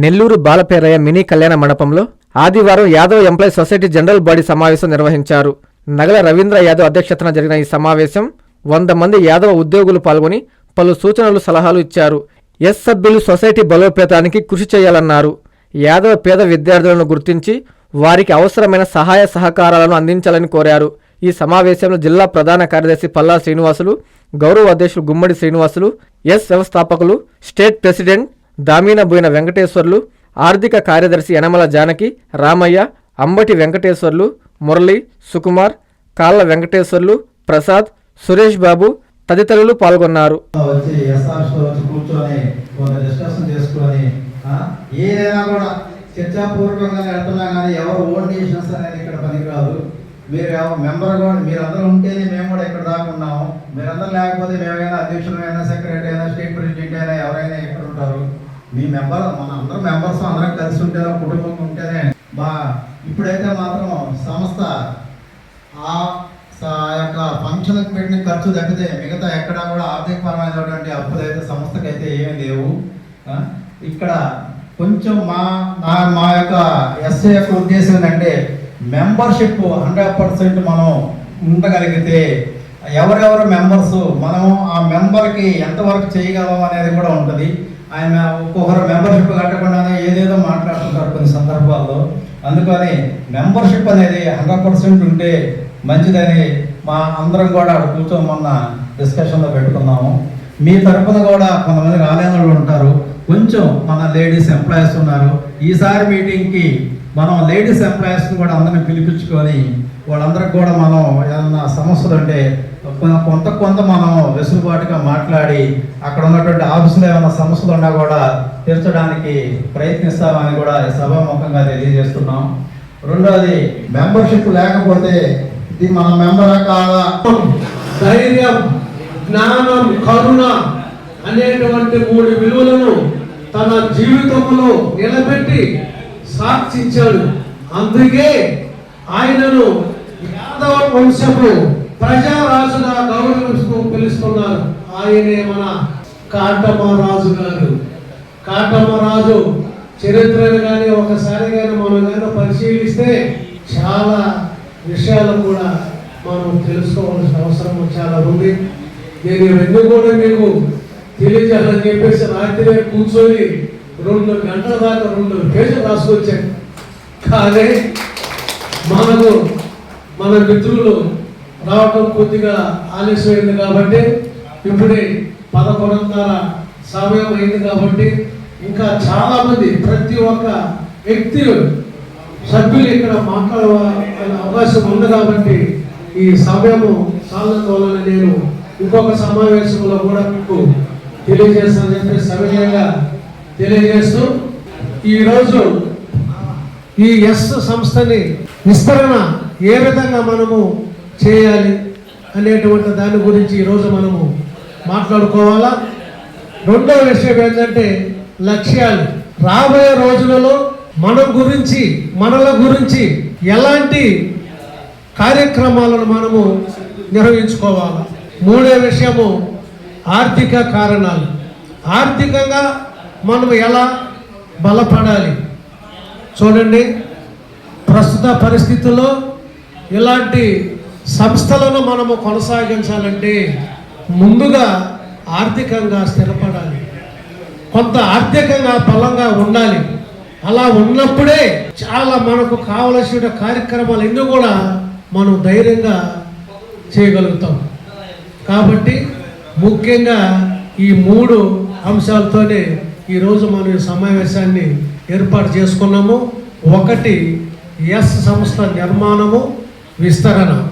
Nellore బాలపేరయ్య mini కళ్యాణ మండపంలో ఆదివారం Yadav employee society general body సమావేశం నిర్వహించారు. నగల రవీంద్ర యాదవ్ అధ్యక్షతన జరిగిన ఈ సమావేశం వంద మంది యాదవ ఉద్యోగులు పాల్గొని పలు సూచనలు సలహాలు ఇచ్చారు. ఎస్ సభ్యులు సొసైటీ బలోపేతానికి కృషి చేయాలన్నారు. యాదవ పేద విద్యార్థులను గుర్తించి వారికి అవసరమైన సహాయ సహకారాలను అందించాలని కోరారు. ఈ సమావేశంలో జిల్లా ప్రధాన కార్యదర్శి పల్లా శ్రీనివాసులు గౌరవ అధ్యక్షులు గుమ్మడి శ్రీనివాసులు ఎస్ వ్యవస్థాపకులు స్టేట్ ప్రెసిడెంట్ దామీన బోయిన వెంకటేశ్వర్లు ఆర్థిక కార్యదర్శి యనమల జానకి రామయ్య అంబటి వెంకటేశ్వర్లు మురళి సుకుమార్ కాళ్ళ వెంకటేశ్వర్లు ప్రసాద్ సురేష్ బాబు తదితరులు పాల్గొన్నారు. వచ్చి ఎస్ఆర్స్ ఏదైనా కూడా చర్చాపూర్వకంగా వెళ్తున్నా కానీ ఎవరు ఓన్ డిసిషన్స్ అనేది ఇక్కడ పనికిరాదు. మీరు ఎవ- మెంబర్ కూడా మీరందరూ ఉంటేనే మేము కూడా ఇక్కడ దాకా ఉన్నాము. మీరందరూ లేకపోతే మేమైనా అధ్యక్షులమైనా సెక్రటరీ అయినా మీ మెంబర్ మన అందరం మెంబర్స్ అందరం కలిసి ఉంటేనే కుటుంబం ఉంటేనే బా ఇప్పుడైతే మాత్రం సంస్థ ఆ ఆ యొక్క ఫంక్షన్కి పెట్టిన ఖర్చు తగ్గితే మిగతా ఎక్కడా కూడా ఆర్థికపరమైనటువంటి అప్పులు అయితే సంస్థకి అయితే ఏమీ లేవు. ఇక్కడ కొంచెం మా మా మా యొక్క ఎస్ఏ యొక్క ఉద్దేశం ఏంటంటే మెంబర్షిప్ హండ్రెడ్ పర్సెంట్ మనం ఉండగలిగితే ఎవరెవరు మెంబర్స్ మనము ఆ మెంబర్కి ఎంతవరకు చేయగలం అనేది కూడా ఉంటుంది. ఆయన ఒక్కొక్కరు మెంబర్షిప్ కట్టకుండానే ఏదేదో మాట్లాడుతుంటారు కొన్ని సందర్భాల్లో. అందుకని మెంబర్షిప్ అనేది హండ్రెడ్ పర్సెంట్ ఉంటే మంచిదని మా అందరం కూడా అక్కడ కూర్చొని మొన్న డిస్కషన్లో పెట్టుకున్నాము. మీ తరఫున కూడా కొంతమంది రాలేని వాళ్ళు ఉంటారు. కొంచెం మన లేడీస్ ఎంప్లాయీస్ ఉన్నారు. ఈసారి మీటింగ్కి మనం లేడీస్ ఎంప్లాయీస్ని కూడా అందరిని పిలిపించుకొని వాళ్ళందరికి కూడా మనం ఏదన్నా సమస్యలు ఉంటే కొంత కొంత మనం వెసులుబాటుగా మాట్లాడి అక్కడ ఉన్నటువంటి ఆఫీసులో ఏమైనా సమస్యలు ఉన్నా కూడా తీర్చడానికి ప్రయత్నిస్తామని కూడా సభాముఖంగా తెలియజేస్తున్నాం. రెండోది మెంబర్షిప్ లేకపోతే ఇది మన మెంబరా కాదా? ధైర్యం జ్ఞానం కరుణ అనేటువంటి మూడు విలువలను తన జీవితంలో నిలబెట్టి సాక్షించాడు. అందుకే ఆయనను యాదవ వంశపు ప్రజారాజుగా గౌరవిస్తూ పిలుస్తున్నారు. ఆయనే మన కాటమరాజు గారు. కాటమరాజు చరిత్రను కానీ ఒకసారి కానీ మనం కానీ పరిశీలిస్తే చాలా విషయాలు కూడా మనం తెలుసుకోవాల్సిన అవసరం చాలా ఉంది. నేను ఇవన్నీ కూడా మీకు తెలియజేయాలని చెప్పేసి రాత్రి కూర్చొని రెండు గంటల దాకా రెండు పేజీలు రాసుకొచ్చాను. కానీ మనకు మన మిత్రులు రావటం కొద్దిగా ఆలస్యమైంది కాబట్టి ఇప్పుడే పదకొండున్నర సమయం అయింది కాబట్టి ఇంకా చాలా మంది ప్రతి ఒక్క వ్యక్తి సభ్యులు ఇక్కడ మాట్లాడే అవకాశం ఉంది కాబట్టి ఈ సమయము సాధన నేను ఇంకొక సమావేశంలో కూడా మీకు తెలియజేస్తానని చెప్పి సవినయంగా తెలియజేస్తూ ఈరోజు ఈ ఎస్ సంస్థని విస్తరణ ఏ విధంగా మనము చేయాలి అనేటువంటి దాని గురించి ఈరోజు మనము మాట్లాడుకోవాలా? రెండవ విషయం ఏంటంటే లక్ష్యాలు. రాబోయే రోజులలో మన గురించి మనల గురించి ఎలాంటి కార్యక్రమాలను మనము నిర్వహించుకోవాలి? మూడో విషయము ఆర్థిక కారణాలు. ఆర్థికంగా మనం ఎలా బలపడాలి? చూడండి. ప్రస్తుత పరిస్థితుల్లో ఇలాంటి సంస్థలను మనము కొనసాగించాలంటే ముందుగా ఆర్థికంగా స్థిరపడాలి. కొంత ఆర్థికంగా బలంగా ఉండాలి. అలా ఉన్నప్పుడే చాలా మనకు కావలసిన కార్యక్రమాలు ఎన్నో కూడా మనం ధైర్యంగా చేయగలుగుతాం. కాబట్టి ముఖ్యంగా ఈ మూడు అంశాలతోనే ఈరోజు మనం ఈ సమావేశాన్ని ఏర్పాటు చేసుకున్నాము. ఒకటి ఎస్ సంస్థ నిర్మాణము విస్తరణ.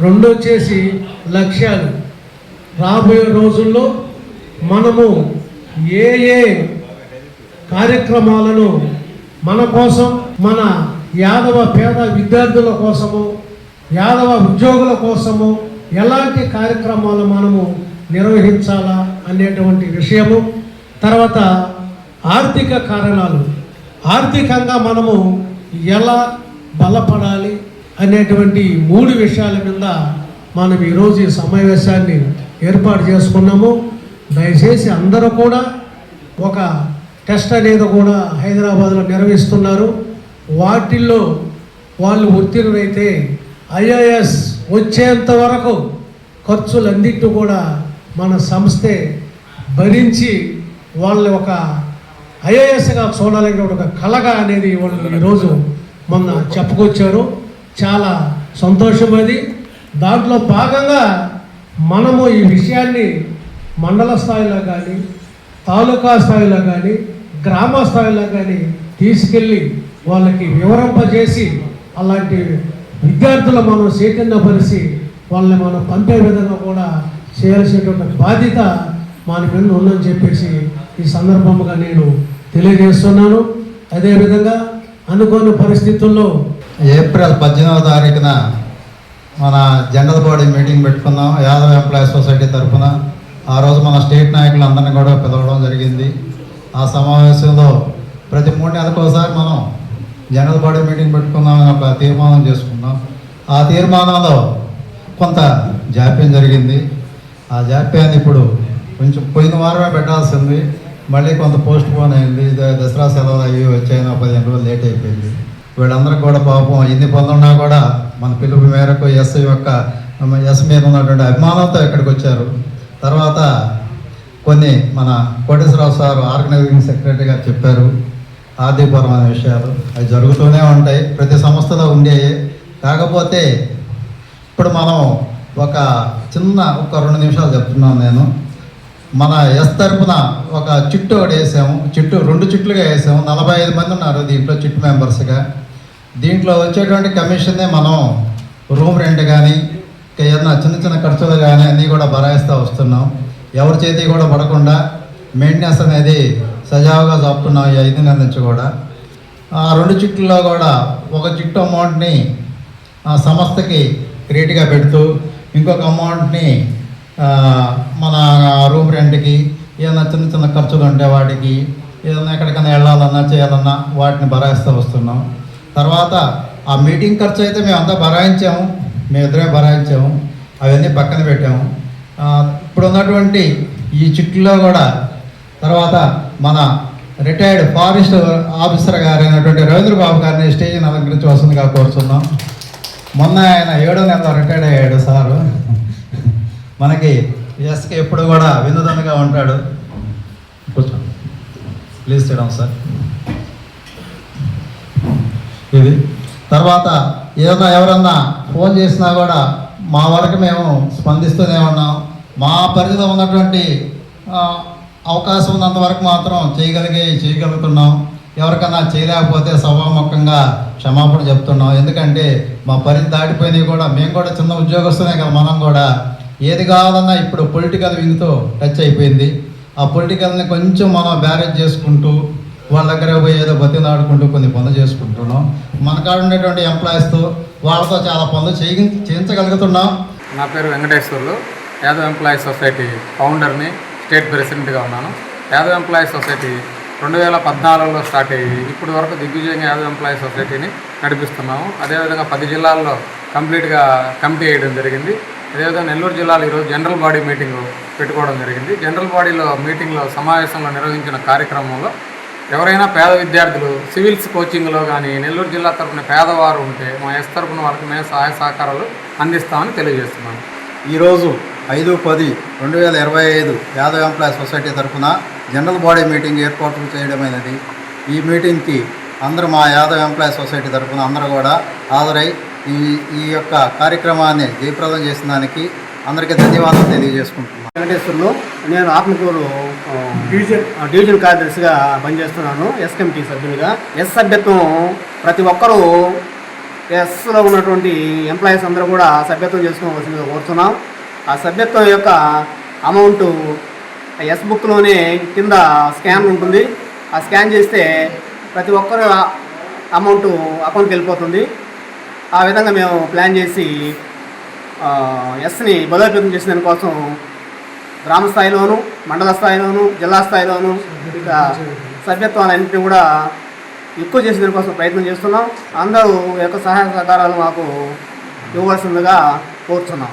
రెండు వచ్చేసి లక్ష్యాలు. రాబోయే రోజుల్లో మనము ఏ ఏ కార్యక్రమాలను మన కోసం మన యాదవ పేద విద్యార్థుల కోసము యాదవ ఉద్యోగుల కోసము ఎలాంటి కార్యక్రమాలు మనము నిర్వహించాలా అనేటువంటి విషయము తర్వాత ఆర్థిక కారణాలు. ఆర్థికంగా మనము ఎలా బలపడాలి అనేటువంటి మూడు విషయాల మీద మనం ఈరోజు ఈ సమావేశాన్ని ఏర్పాటు చేసుకున్నాము. దయచేసి అందరూ కూడా ఒక టెస్ట్ అనేది కూడా హైదరాబాద్లో నిర్వహిస్తున్నారు. వాటిల్లో వాళ్ళు ఉత్తీర్ణులైతే ఐఏఎస్ వచ్చేంత వరకు ఖర్చులన్నిటి కూడా మన సంస్థే భరించి వాళ్ళ ఒక ఐఏఎస్గా చూడాలనే ఒక కళగా అనేది వాళ్ళు ఈరోజు మొన్న చెప్పుకొచ్చారు. చాలా సంతోషం అది. దాంట్లో భాగంగా మనము ఈ విషయాన్ని మండల స్థాయిలో కానీ తాలూకా స్థాయిలో కానీ గ్రామ స్థాయిలో కానీ తీసుకెళ్ళి వాళ్ళకి వివరింపజేసి అలాంటి విద్యార్థులు మనం చైతన్యపరిచి వాళ్ళని మనం పంపే విధంగా కూడా చేయాల్సినటువంటి బాధ్యత మన మీద ఉందని చెప్పేసి ఈ సందర్భంగా నేను తెలియజేస్తున్నాను. అదేవిధంగా అనుకోని పరిస్థితుల్లో ఏప్రిల్ పద్దెనిమిదవ తారీఖున మన జనరల్ బాడీ మీటింగ్ పెట్టుకున్నాం యాదవ్ ఎంప్లాయీ సొసైటీ తరఫున. ఆ రోజు మన స్టేట్ నాయకులందరినీ కూడా పిలవడం జరిగింది. ఆ సమావేశంలో ప్రతి మూడు నెలలకు ఒకసారి మనం జనరల్ బాడీ మీటింగ్ పెట్టుకుందామని ఒక తీర్మానం చేసుకున్నాం. ఆ తీర్మానంలో కొంత జాప్యం జరిగింది. ఆ జాప్యాన్ని ఇప్పుడు కొంచెం పోయిన వారమే పెట్టాల్సింది. మళ్ళీ కొంత పోస్ట్ పోన్ అయింది. దసరా సెలవులు అవి వచ్చాయినా పదిహేను రోజులు లేట్ అయిపోయింది. వీళ్ళందరూ కూడా పాపం ఎన్ని పనులున్నా కూడా మన పిలుపు మేరకు ఎస్ యొక్క ఎస్ మీద ఉన్నటువంటి అభిమానంతో ఇక్కడికి వచ్చారు. తర్వాత కొన్ని మన కోటేశ్వరరావు సార్ ఆర్గనైజింగ్ సెక్రటరీ గారు చెప్పారు ఆర్థికపరమైన విషయాలు. అవి జరుగుతూనే ఉంటాయి. ప్రతి సంస్థలో ఉండేవి. కాకపోతే ఇప్పుడు మనం ఒక చిన్న ఒక రెండు నిమిషాలు చెప్తున్నాను నేను. మన ఎస్ తరపున ఒక చిట్టు ఒకటి వేసాము. చిట్టు రెండు చిట్లుగా వేసాము. నలభై ఐదు మంది ఉన్నారు దీంట్లో చిట్టు మెంబర్స్గా. దీంట్లో వచ్చేటువంటి కమిషన్నే మనం రూమ్ రెంట్ కానీ ఏదైనా చిన్న చిన్న ఖర్చులు కానీ అన్నీ కూడా భరాయిస్తూ వస్తున్నాం. ఎవరి చేతి కూడా పడకుండా మెయింటెనెన్స్ అనేది సజావుగా చెప్తున్నాం ఈ ఐదు నెలల నుంచి కూడా. ఆ రెండు చిట్లలో కూడా ఒక చిట్టు అమౌంట్ని ఆ సంస్థకి క్రియేట్గా పెడుతూ ఇంకొక అమౌంట్ని మన రూమ్ రెంట్కి ఏదైనా చిన్న చిన్న ఖర్చులు ఉంటే వాటికి ఏదైనా ఎక్కడికైనా వెళ్ళాలన్నా చేయాలన్నా వాటిని భరాయిస్తూ వస్తున్నాం. తర్వాత ఆ మీటింగ్ ఖర్చు అయితే మేము అంతా భరాయించాము. మేము ఇద్దరే భరాయించాము. అవన్నీ పక్కన పెట్టాము. ఇప్పుడు ఉన్నటువంటి ఈ చిట్టులో కూడా తర్వాత మన రిటైర్డ్ ఫారెస్ట్ ఆఫీసర్ గారు అయినటువంటి రవీంద్ర బాబు గారిని స్టేజ్ని అలంకరించవలసిందిగా కోరుతున్నాం మొన్న ఆయన ఏడో నెలలో రిటైర్డ్ అయ్యాడు సారు. మనకి ఎస్కి ఎప్పుడు కూడా వినోదంగా ఉంటాడు. కూర్చో. ప్లీజ్ చేయడం సార్. ఇది. తర్వాత ఏదన్నా ఎవరన్నా ఫోన్ చేసినా కూడా మా వరకు మేము స్పందిస్తూనే ఉన్నాం. మా పరిధిలో ఉన్నటువంటి అవకాశం ఉన్నంత వరకు మాత్రం చేయగలిగే చేయగలుగుతున్నాం. ఎవరికన్నా చేయలేకపోతే సభాముఖంగా క్షమాపణ చెప్తున్నాం. ఎందుకంటే మా పరిధి దాటిపోయినవి కూడా మేము కూడా చిన్న ఉద్యోగస్తునే కదా మనం కూడా. ఏది కావాలన్నా ఇప్పుడు పొలిటికల్ వింగ్తో టచ్ అయిపోయింది. ఆ పొలిటికల్ని కొంచెం మనం బ్యారేజ్ చేసుకుంటూ వాళ్ళ దగ్గర పోయి ఏదో బతిలాడుకుంటూ కొన్ని పనులు చేసుకుంటున్నాం. మన కాడ ఉండేటువంటి ఎంప్లాయీస్తో వాళ్ళతో చాలా పనులు చేయి చేయించగలుగుతున్నాం. నా పేరు వెంకటేశ్వర్లు. యాదవ్ ఎంప్లాయీస్ సొసైటీ ఫౌండర్ని స్టేట్ ప్రెసిడెంట్గా ఉన్నాను. యాదవ్ ఎంప్లాయీస్ సొసైటీ రెండు వేల పద్నాలుగులో స్టార్ట్ అయ్యి ఇప్పటి వరకు దిగ్విజయంగా యాదవ్ ఎంప్లాయీస్ సొసైటీని నడిపిస్తున్నాము. అదేవిధంగా పది జిల్లాల్లో కంప్లీట్గా కమిటీ వేయడం జరిగింది. అదేవిధంగా నెల్లూరు జిల్లాలో ఈరోజు జనరల్ బాడీ మీటింగ్ పెట్టుకోవడం జరిగింది. జనరల్ బాడీలో మీటింగ్లో సమావేశంలో నిర్వహించిన కార్యక్రమంలో ఎవరైనా పేద విద్యార్థులు సివిల్స్ కోచింగ్లో కానీ నెల్లూరు జిల్లా తరపున పేదవారు ఉంటే మా ఎస్ తరపున వాళ్ళకి మేము సహాయ సహకారాలు అందిస్తామని తెలియజేస్తున్నాను ఈరోజు ఐదు పది రెండు వేల ఇరవై ఐదు యాదవ్ ఎంప్లాయీ సొసైటీ తరఫున జనరల్ బాడీ మీటింగ్ ఏర్పాటు చేయడమైనది. ఈ మీటింగ్కి అందరూ మా యాదవ్ ఎంప్లాయీ సొసైటీ తరఫున అందరూ కూడా హాజరై ఈ ఈ యొక్క కార్యక్రమాన్ని జయప్రదం చేసిన దానికి అందరికీ ధన్యవాదాలు తెలియజేసుకుంటున్నాను వెంకటేశ్వర్లు నేను ఆత్మకూరు డివిజన్ డివిజన్ కార్యదర్శిగా పనిచేస్తున్నాను ఎస్ కమిటీ సభ్యునిగా. ఎస్ సభ్యత్వం ప్రతి ఒక్కరూ ఎస్లో ఉన్నటువంటి ఎంప్లాయీస్ అందరూ కూడా సభ్యత్వం చేసుకోవాల్సిందిగా కోరుతున్నాం. ఆ సభ్యత్వం యొక్క అమౌంట్ ఎస్ బుక్లోనే కింద స్కాన్ ఉంటుంది. ఆ స్కాన్ చేస్తే ప్రతి ఒక్కరు అమౌంట్ అకౌంట్కి వెళ్ళిపోతుంది. ఆ విధంగా మేము ప్లాన్ చేసి ఎస్ని బలోపేతం చేసిన దానికోసం గ్రామ స్థాయిలోను మండల స్థాయిలోను జిల్లా స్థాయిలోను ఇక సభ్యత్వాలన్నింటినీ కూడా ఎక్కువ చేసే దానికోసం ప్రయత్నం చేస్తున్నాం. అందరూ యొక్క సహాయ సహకారాలు మాకు ఇవ్వవలసిందిగా కోరుతున్నాం.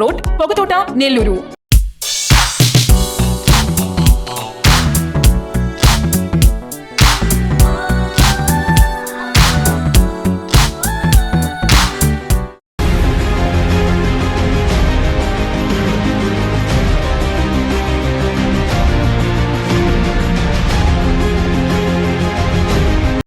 road Pogathota Nellore.